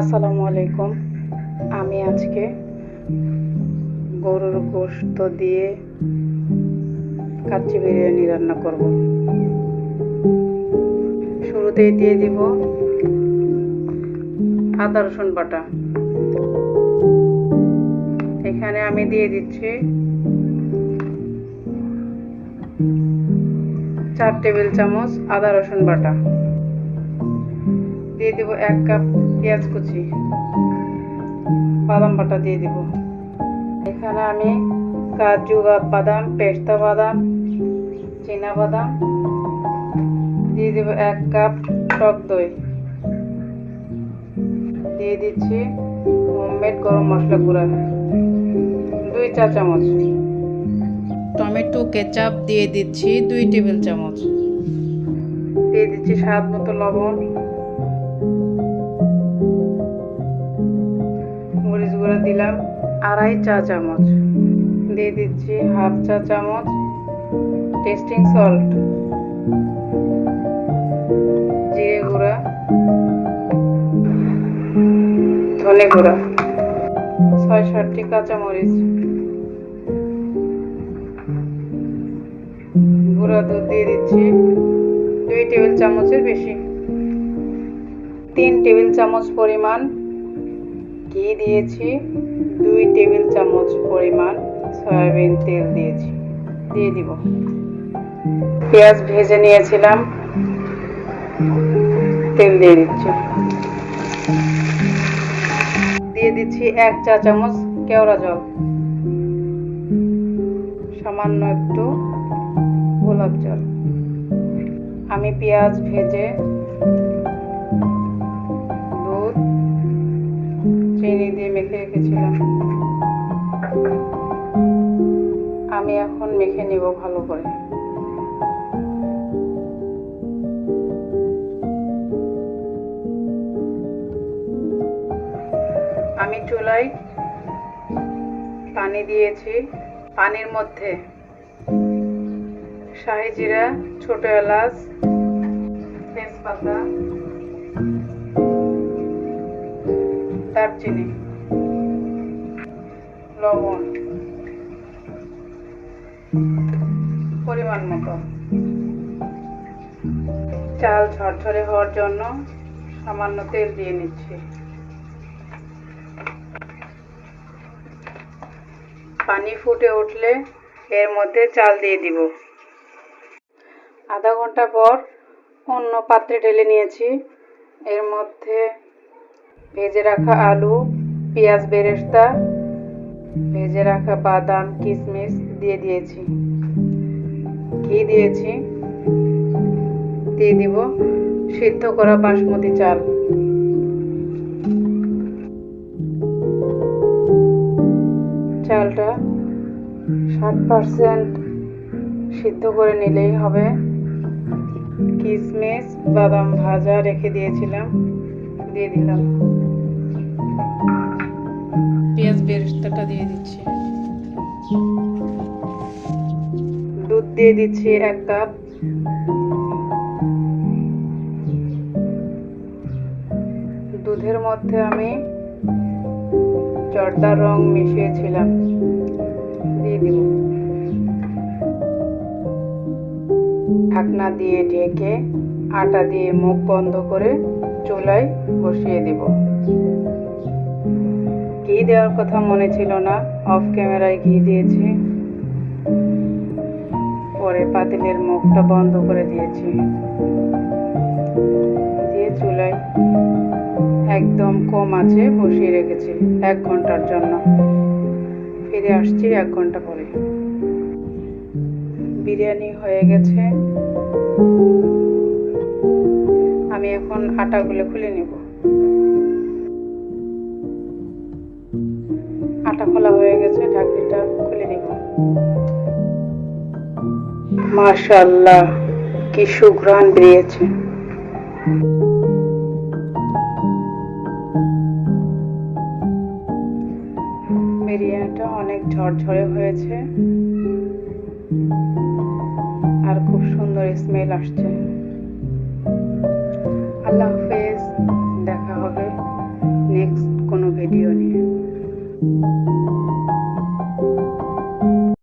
আসসালামু আলাইকুম। আমি আজকে গরুর গোশত দিয়ে কাচ্চি বিরিয়ানি রান্না করব। শুরুতেই দিয়ে দিব আদা, রসুন বাটা। এখানে আমি দিয়ে দিচ্ছি চার টেবিল চামচ আদা, রসুন বাটা। দিয়ে দিব এক কাপ পেঁয়াজ কুচি। বাদাম বাটা দিয়ে দিব। এখানে আমি কাজু, বাদাম, পেস্তা বাদাম, চীনা বাদাম দিয়ে দিব এক কাপ টক দই। দিয়ে দিচ্ছি হোমমেড গরম মশলা গুঁড়া, দুই চা চামচ। টমেটো, কেচাপ দিয়ে দিচ্ছি দুই টেবিল চামচ। দিয়ে দিচ্ছি স্বাদ মতো লবণ। মরিচ গুঁড়া দিলাম, আড়াই চা চামচ। দিয়ে দিচ্ছি হাফ চা চামচ টেস্টিং সল্ট। জিরে গুঁড়া। ধনে গুঁড়া। ছয় সাতটি কাঁচামরিচ গুঁড়া দুধ দিয়ে দিচ্ছি দুই টেবিল চামচের বেশি। তিন টেবিল চামচ পরিমাণ ঘি দিয়েছি, দুই টেবিল চামচ পরিমাণ সয়াবিন তেল দিয়েছি, দিয়ে দিব। পেঁয়াজ ভেজে নিয়েছিলাম, তেল দিয়ে দিচ্ছি। দিয়ে দিচ্ছি এক চা চামচ কেওড়া জল। সামান্য একটু গোলাপ জল। আমি পেঁয়াজ ভেজে চিনি দিয়ে মেখে রেখেছিলাম। আমি এখন মেখে নিব ভালো করে। আমি চুলায় পানি দিয়েছি। পানির মধ্যে শাহি জিরা, ছোট এলাচ, তেজপাতা দারচিনি লবণ। পরিমাণ মতো। চাল ঝরঝরে হওয়ার জন্য সামান্য তেল দিয়ে নিচ্ছি। পানি ফুটে উঠলে এর মধ্যে চাল দিয়ে দিব। আধা ঘণ্টা পর অন্য পাত্রে ঢেলে নিয়েছি। এর মধ্যে ভেজে রাখা আলু, পেঁয়াজ বেরেস্তা, ভেজে রাখা বাদাম কিশমিশ দিয়ে দিয়েছি। ঘি দিয়েছি। দিয়ে দিব সিদ্ধ করা বাসমতি চাল। চালটা ষাট পার্সেন্ট সিদ্ধ করে নিলেই হবে। কিশমিশ বাদাম ভাজা রেখে দিয়েছিলাম, দিয়ে দিলাম। পেঁয়াজ বেরেস্তাটা দিয়ে দিচ্ছি। দুধ দিয়ে দিচ্ছি এক কাপ। দুধের মধ্যে আমি জর্দার রং মিশিয়েছিলাম। দিয়ে দিব। ঢাকনা দিয়ে ঢেকে আটা দিয়ে মুখ বন্ধ করে চুলায় বসিয়ে দিব। ঘি দেওয়ার কথা মনে ছিল না। অফ ক্যামেরায় ঘি দিয়েছি। পরে পাতিলের মুখটা বন্ধ করে দিয়েছি। দিয়ে চুলায় একদম কম আছে বসিয়ে রেখেছি এক ঘণ্টার জন্য। ফিরে আসছি এক ঘণ্টা পরে। বিরিয়ানি হয়ে গেছে। আমি এখন আটাগুলো খুলে নিব। মাশাল্লাহ কি সুঘ্রাণ বেরিয়েছে। বিরিয়ানিটা অনেক ঝরঝরে হয়েছে। আর খুব সুন্দর স্মেল আসছে। আল্লাহ হাফেজ।